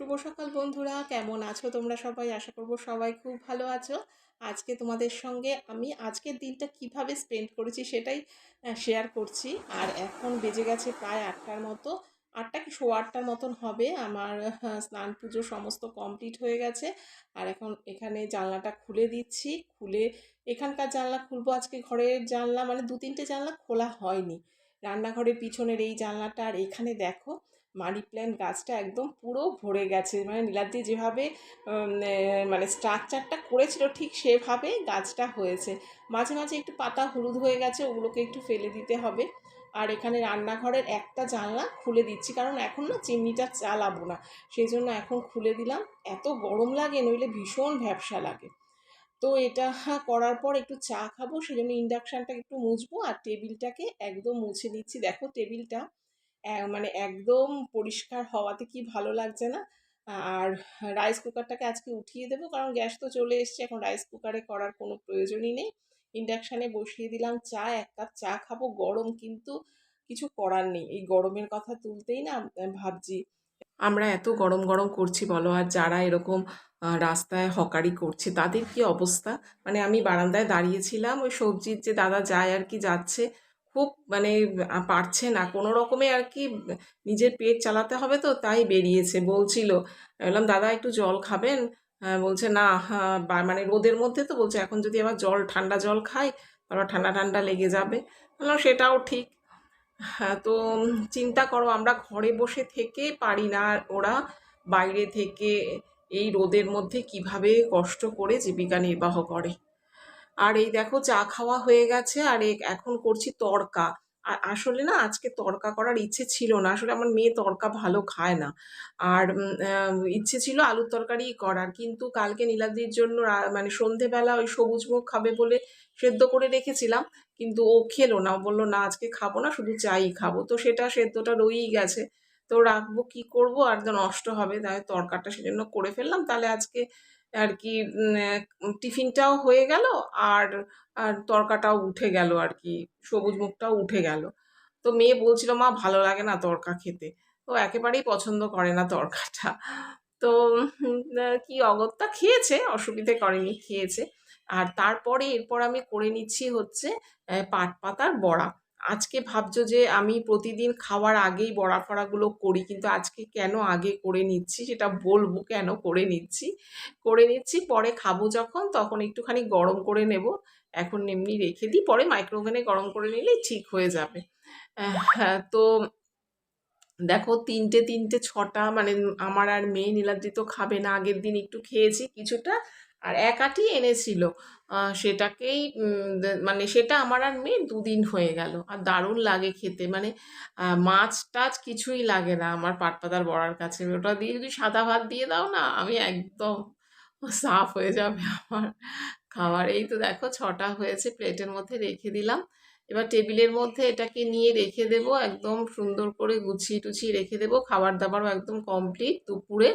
শুভ সকাল বন্ধুরা, কেমন আছো তোমরা সবাই? আশা করব সবাই খুব ভালো আছো। আজকে তোমাদের সঙ্গে আমি আজকের দিনটা কীভাবে স্পেন্ড করেছি সেটাই শেয়ার করছি। আর এখন বেজে গেছে প্রায় আটটার মতো। আটটা কি সোয়া আটটার মতন হবে। আমার স্নান পুজো সমস্ত কমপ্লিট হয়ে গেছে। আর এখন এখানে জানলাটা খুলে দিচ্ছি। খুলে এখানকার জানলা খুলবো। আজকে ঘরের জানলা মানে দু তিনটে জানলা খোলা হয়নি। রান্নাঘরের পিছনের এই জানলাটা আর এখানে দেখো। মানি প্ল্যান্ট গাছটা একদম পুরো ভরে গেছে। মানে নীলাদ্রি যেভাবে মানে স্ট্রাকচারটা করেছিল ঠিক সেভাবে গাছটা হয়েছে। মাঝে মাঝে একটু পাতা হলুদ হয়ে গেছে, ওগুলোকে একটু ফেলে দিতে হবে। আর এখানে রান্নাঘরের একটা জানলা খুলে দিচ্ছি, কারণ এখন না চিমনিটা চালাবো না। সেই জন্য এখন খুলে দিলাম। এত গরম লাগে, নইলে ভীষণ ভ্যাবসা লাগে। তো এটা করার পর একটু চা খাব সেই জন্য ইন্ডাকশানটা একটু মুছবো, আর টেবিলটাকে একদম মুছে নিচ্ছি। দেখো টেবিলটা মানে একদম পরিষ্কার হওয়াতে কি ভালো লাগছে না? আর রাইস কুকারটাকে আজকে উঠিয়ে দেবো, কারণ গ্যাস তো চলে এসছে, এখন রাইস কুকারে করার কোনো প্রয়োজনই নেই। ইন্ডাকশানে বসিয়ে দিলাম চা, এক কাপ চা খাব, গরম কিন্তু কিছু করার নেই। এই গরমের কথা তুলতেই না ভাবছি, আমরা এত গরম গরম করছি বলো, আর যারা এরকম রাস্তায় হকারি করছে, তাদের কি অবস্থা? মানে আমি বারান্দায় দাঁড়িয়েছিলাম, ওই সবজির যে দাদা যায় আর কি যাচ্ছে খুব মানে পারছে না। কোনো রকমে আর কি নিজের পেট চালাতে হবে তো, তাই বেরিয়েছে, বলছিল। বললাম, দাদা, একটু জল খাবেন? বলছে, না মানে রোদের মধ্যে তো, বলছে, এখন যদি আবার জল, ঠান্ডা জল খাই তারপর ঠান্ডা ঠান্ডা লেগে যাবে। বললাম, সেটাও ঠিক। হ্যাঁ তো চিন্তা করো, আমরা ঘরে বসে থেকে পারি না ওরা বাইরে থেকে এই রোদের মধ্যে কীভাবে কষ্ট করে জীবিকা নির্বাহ করে। আর এই দেখো চা খাওয়া হয়ে গেছে, আর এখন করছি তড়কা। আর আসলে না, আজকে তড়কা করার ইচ্ছে ছিল না। আসলে আমার মেয়ে তড়কা ভালো খায় না। আর ইচ্ছে ছিল আলুর তরকারি করার। কিন্তু কালকে নীলাদ্রির জন্য মানে সন্ধেবেলা ওই সবুজ মুখ খাবে বলে সেদ্ধ করে রেখেছিলাম। কিন্তু ও খেলো না। বলল, না, আজকে খাব না, শুধু চাই খাব। তো সেটা সেদ্ধটা রয়েই গেছে। তো রাখব, কি করব? আর নষ্ট হবে। তাই তরকারটা সেজন্য করে ফেললাম। তাহলে আজকে আর কি টিফিনটাও হয়ে গেল আর আর তরকাটাও উঠে গেল আর কি সবুজ মুখটাও উঠে গেল। তো মেয়ে বলছিল, মা, ভালো লাগে না তরকা খেতে। ও একেবারেই পছন্দ করে না তরকাটা। তো কি অগত্যা, খেয়েছে, অসুবিধে করেনি, খেয়েছে। আর তারপরে এরপর আমি করে নিচ্ছি হচ্ছে পাট পাতার বড়া। আজকে ভাবছ যে আমি প্রতিদিন খাওয়ার আগেই বড়া ফড়াগুলো করি, কিন্তু আজকে কেন আগে করে নিচ্ছি সেটা বলব কেন করে নিচ্ছি? করে নিচ্ছি, পরে খাব যখন, তখন একটুখানি গরম করে নেব। এখন এমনি রেখে দিই, পরে মাইক্রোওভেনে গরম করে নিলেই ঠিক হয়ে যাবে। হ্যাঁ তো দেখো তিনটে তিনটে, ছটা মানে আমার আর মেয়ে নীলাদ্রি তো খাবে না, আগের দিন একটু খেয়েছি কিছুটা। আর এক আটি এনেছিল। সেটাকেই মানে সেটা আমার আর মেয়ে দুদিন হয়ে গেল। আর দারুণ লাগে খেতে। মানে মাছ টাছ কিছুই লাগে না আমার পাটপাতার বড়ার কাছে। ওটা দিয়ে যদি সাদা ভাত দিয়ে দাও না, আমি একদম সাফ হয়ে যাবে আমার খাবার। এই তো দেখো, ছটা হয়েছে, প্লেটের মধ্যে রেখে দিলাম। এবার টেবিলের মধ্যে এটাকে নিয়ে রেখে দেব, একদম সুন্দর করে গুছিয়ে টুছিয়ে রেখে দেব। খাবার দাবারও একদম কমপ্লিট দুপুরে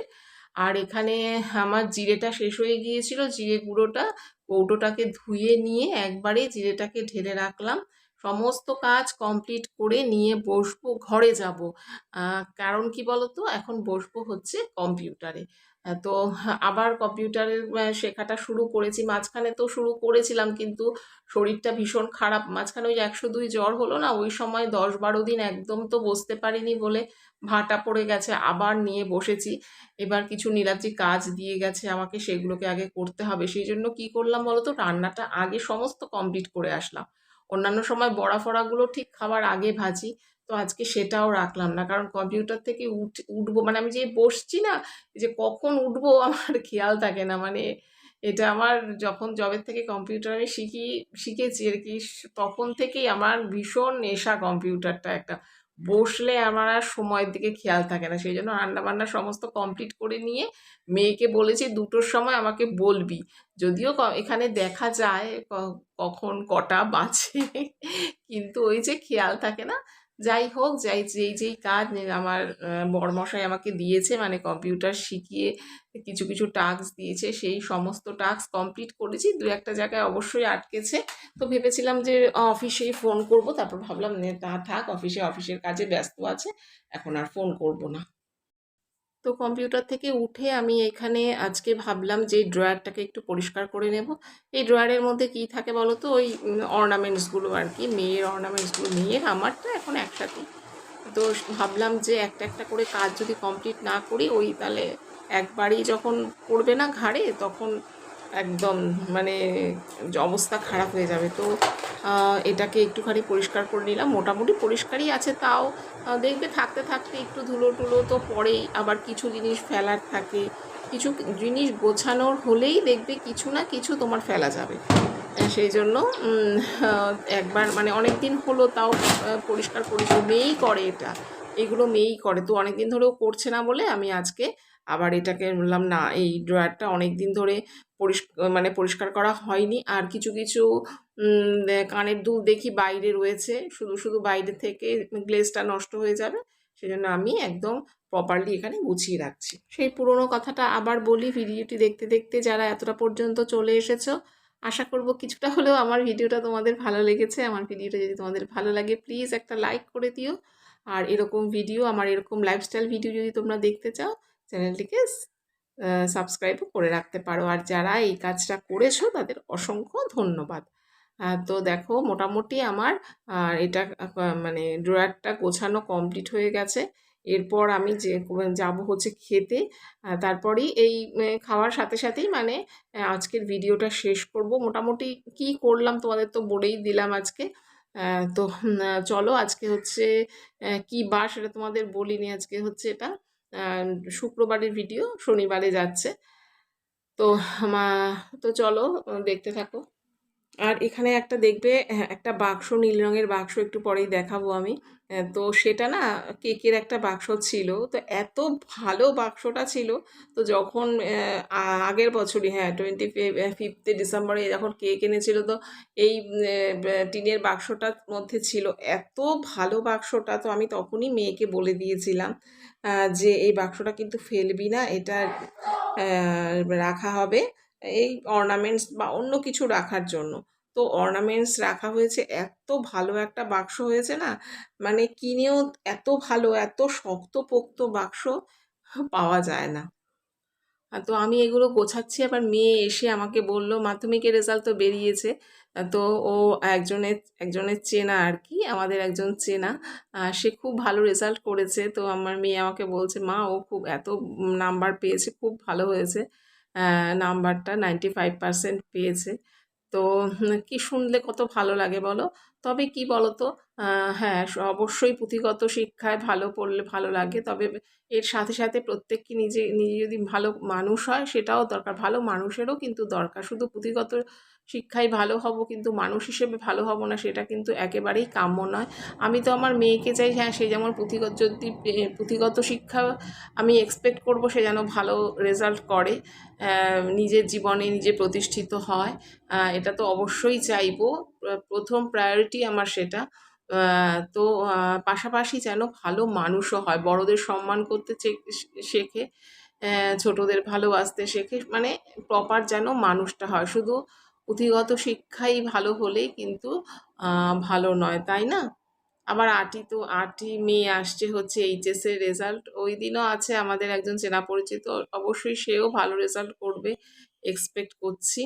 আর এখানে আমার জিরেটা শেষ হয়ে গিয়েছিল, জিরে গুঁড়োটা, কৌটোটাকে ধুয়ে নিয়ে একবারে জিরেটাকে ঢেলে রাখলাম। সমস্ত কাজ কমপ্লিট করে নিয়ে বসবো, ঘরে যাব। কারণ কি বলতো? এখন বসবো হচ্ছে কম্পিউটারে তো আবার কম্পিউটারের শেখাটা শুরু করেছি। মাঝখানে তো শুরু করেছিলাম কিন্তু শরীরটা ভীষণ খারাপ। মাঝখানে ওই একশো দুই জ্বর হলো না, ওই সময় দশ বারো দিন একদম তো বসতে পারিনি বলে ভাটা পড়ে গেছে। আবার নিয়ে বসেছি। এবার কিছু নীলাদ্রি কাজ দিয়ে গেছে আমাকে, সেগুলোকে আগে করতে হবে। সেই জন্য কি করলাম বলতো? রান্নাটা আগে সমস্ত কমপ্লিট করে আসলাম। অন্যান্য সময় বড়া ফড়াগুলো ঠিক খাবার আগে ভাজি, তো আজকে সেটাও রাখলাম না। কারণ কম্পিউটার থেকে উঠ, উঠবো মানে আমি যে বসছি না, যে কখন উঠবো আমার খেয়াল থাকে না। মানে এটা আমার যখন জবের থেকে কম্পিউটার আমি শিখি, শিখেছি আর কি, তখন থেকেই আমার ভীষণ নেশা কম্পিউটারটা একটা। বসলে আমার আর সময়ের দিকে খেয়াল থাকে না। সেই জন্য রান্নাবান্না সমস্ত কমপ্লিট করে নিয়ে মেয়েকে বলেছি, দুটোর সময় আমাকে বলবি। যদিও এখানে দেখা যায় কখন কটা বাঁচে কিন্তু ওই যে খেয়াল থাকে না যাই হোক, যাই, যেই যেই কাজ আমার বড়মশাই আমাকে দিয়েছে মানে কম্পিউটার শিখিয়ে কিছু কিছু টাস্ক দিয়েছে, সেই সমস্ত টাস্ক কমপ্লিট করেছি। দু একটা জায়গায় অবশ্যই আটকেছে। তো ভেবেছিলাম যে, অফিসেই ফোন করব, তারপর ভাবলাম না, তা থাক, অফিসে, অফিসের কাজে ব্যস্ত আছে, এখন আর ফোন করব না। তো কম্পিউটার থেকে উঠে আমি এখানে আজকে ভাবলাম যে ড্রয়ারটাকে একটু পরিষ্কার করে নেব। এই ড্রয়ারের মধ্যে কি থাকে বলো তো ওই অর্নামেন্টসগুলো আর কি, মেয়ের অর্নামেন্টসগুলো মেয়ের আমারটা এখন একসাথেই। তো ভাবলাম যে একটা একটা করে কাজ যদি কমপ্লিট না করি, ওই তাহলে একবারই যখন পড়বে না ঘাড়ে, তখন একদম মানে অবস্থা খারাপ হয়ে যাবে। তো এটাকে একটুখানি পরিষ্কার করে নিলাম। মোটামুটি পরিষ্কারই আছে তাও। দেখবে থাকতে থাকতে একটু ধুলো টুলো তো পড়েই, আবার কিছু জিনিস ফেলার থাকে। কিছু জিনিস গোছানোর হলেই দেখবে কিছু না কিছু তোমার ফেলা যাবে। সেই জন্য একবার মানে অনেক দিন হলো তাও পরিষ্কার করেছি মেয়েই করে এটা। এগুলো মেয়েই করে। তো অনেক দিন ধরেও করছে না বলে আমি আজকে আবার এটাকে বললাম, না, এই ড্রয়ারটা অনেক দিন ধরে পরিষ্কার মানে পরিষ্কার করা হয়নি। আর কিছু কিছু কানের দুল দেখি বাইরে রয়েছে। শুধু শুধু বাইরে থেকে গ্লেজটা নষ্ট হয়ে যাবে। সেজন্য আমি একদম প্রপারলি এখানে গুছিয়ে রাখছি। সেই পুরোনো কথাটা আবার বলি, ভিডিওটি দেখতে দেখতে যারা এতটা পর্যন্ত চলে এসেছ, আশা করব কিছুটা হলেও আমার ভিডিওটা তোমাদের ভালো লেগেছে। আমার ভিডিওটা যদি তোমাদের ভালো লাগে, প্লিজ একটা লাইক করে দিও। আর এরকম ভিডিও, আমার এরকম লাইফস্টাইল ভিডিও যদি তোমরা দেখতে চাও চ্যানেলটিকে সাবস্ক্রাইবও করে রাখতে পারো। আর যারা এই কাজটা করেছ, তাদের অসংখ্য ধন্যবাদ। তো দেখো, মোটামুটি আমার এটা মানে ড্রয়ারটা গোছানো কমপ্লিট হয়ে গেছে। এরপর আমি যে যাব হচ্ছে খেতে। তারপরেই এই খাওয়ার সাথে সাথেই মানে আজকের ভিডিওটা শেষ করব। মোটামুটি কি করলাম তোমাদের তো বলেই দিলাম আজকে। তো চলো আজকে হচ্ছে কি বার সেটা তোমাদের বলিনি। আজকে হচ্ছে এটা শুক্রবারের ভিডিও শনিবারে যাচ্ছে। তো মা তো চলো দেখতে থাকো। আর এখানে একটা দেখবে হ্যাঁ, একটা বাক্স নীল রঙের বাক্স একটু পরেই দেখাবো আমি। তো সেটা না কেকের একটা বাক্স ছিল। তো এত ভালো বাক্সটা ছিল তো যখন আগের বছরই হ্যাঁ টোয়েন্টি ফিফথে ডিসেম্বরে যখন কেক এনেছিল তো এই টিনের বাক্সটার মধ্যে ছিল এত ভালো বাক্সটা তো আমি তখনই মেয়েকে বলে দিয়েছিলাম যে এই বাক্সটা কিন্তু ফেলবি না এটা রাখা হবে। এই অর্নামেন্টস বা অন্য কিছু রাখার জন্য। তো অর্নামেন্টস রাখা হয়েছে, এত ভালো একটা বাক্স হয়েছে না মানে কিনেও এত ভালো, এত শক্তপোক্ত বাক্স পাওয়া যায় না। তো আমি এগুলো গোছাচ্ছি, আবার মেয়ে এসে আমাকে বলল মাধ্যমিকের রেজাল্ট তো বেরিয়েছে? তো ও একজনের একজনের চেনা আর কি, আমাদের একজন চেনা সে খুব ভালো রেজাল্ট করেছে। তো আমার মেয়ে আমাকে বলছে, মা, ও খুব এত নাম্বার পেয়েছে, খুব ভালো হয়েছে। নাম্বারটা নাইনটি ফাইভ পার্সেন্ট পেয়েছে। তো কি শুনলে কত ভালো লাগে বলো? তবে কি বলো তো হ্যাঁ অবশ্যই পুঁথিগত শিক্ষায় ভালো পড়লে ভালো লাগে। তবে এর সাথে সাথে প্রত্যেককে নিজে নিজে যদি ভালো মানুষ হয়, সেটাও দরকার। ভালো মানুষেরও কিন্তু দরকার। শুধু পুঁথিগত শিক্ষায় ভালো হব কিন্তু মানুষ হিসেবে ভালো হব না, সেটা কিন্তু একেবারেই কাম্য নয়। আমি তো আমার মেয়েকে চাই হ্যাঁ সে যেমন পুঁথিগত যদি পুঁথিগত শিক্ষা আমি এক্সপেক্ট করব, সে যেন ভালো রেজাল্ট করে। নিজের জীবনে নিজে প্রতিষ্ঠিত হয়। এটা তো অবশ্যই চাইব। প্র- প্রথম প্রায়োরিটি আমার সেটা। তো পাশাপাশি যেন ভালো মানুষও হয়। বড়দের সম্মান করতে শেখে ছোটদের ভালোবাসতে শেখে মানে প্রপার যেন মানুষটা হয়। শুধু পুঁথিগত শিক্ষাই ভালো হলেই কিন্তু ভালো নয়, তাই না? আবার আটি তো, আটি মেয়ে আসছে হচ্ছে এইচএস এর রেজাল্ট ওই দিনও আছে আমাদের একজন চেনা পরিচিত, অবশ্যই সেও ভালো রেজাল্ট করবে এক্সপেক্ট করছি।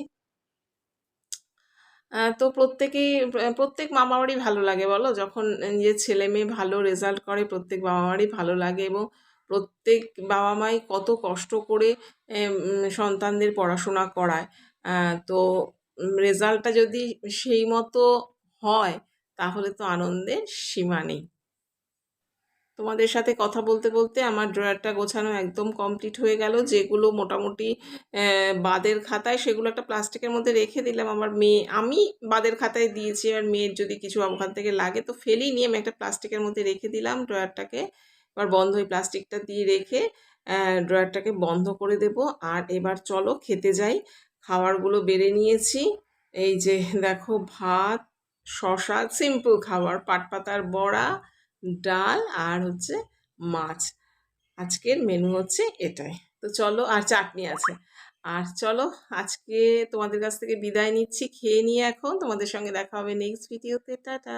তো প্রত্যেকেই প্রত্যেক মামা বাড়ি ভালো লাগে বলো? যখন নিজের ছেলে মেয়ে ভালো রেজাল্ট করে, প্রত্যেক বাবা মারই ভালো লাগে এবং প্রত্যেক বাবা মাই কত কষ্ট করে সন্তানদের পড়াশোনা করায়। তো রেজাল্টটা যদি সেই মতো হয়, তাহলে তো আনন্দের সীমা নেই। তোমাদের সাথে কথা বলতে বলতে আমার ড্রয়ারটা গোছানো একদম কমপ্লিট হয়ে গেল। যেগুলো মোটামুটি বাদের খাতায় সেগুলো একটা প্লাস্টিকের মধ্যে রেখে দিলাম। আমার মেয়ে, আমি বাদের খাতায় দিয়েছি, আর মেয়ের যদি কিছু ওখান থেকে লাগে তো ফেলেই নিয়ে আমি একটা প্লাস্টিকের মধ্যে রেখে দিলাম ড্রয়ারটাকে। এবার বন্ধ ওই প্লাস্টিকটা দিয়ে রেখে ড্রয়ারটাকে বন্ধ করে দেব। আর এবার চলো খেতে যাই। খাবারগুলো বেড়ে নিয়েছি। এই যে দেখো ভাত শশা সিম্পল খাবার পাট পাতার বড়া ডাল আর হচ্ছে মাছ। আজকের মেনু হচ্ছে এটাই। তো চলো, আর চাটনি আছে। আর চলো, আজকে তোমাদের কাছ থেকে বিদায় নিচ্ছি। খেয়ে নিয়ে এখন তোমাদের সঙ্গে দেখা হবে নেক্সট ভিডিওতে টাটা!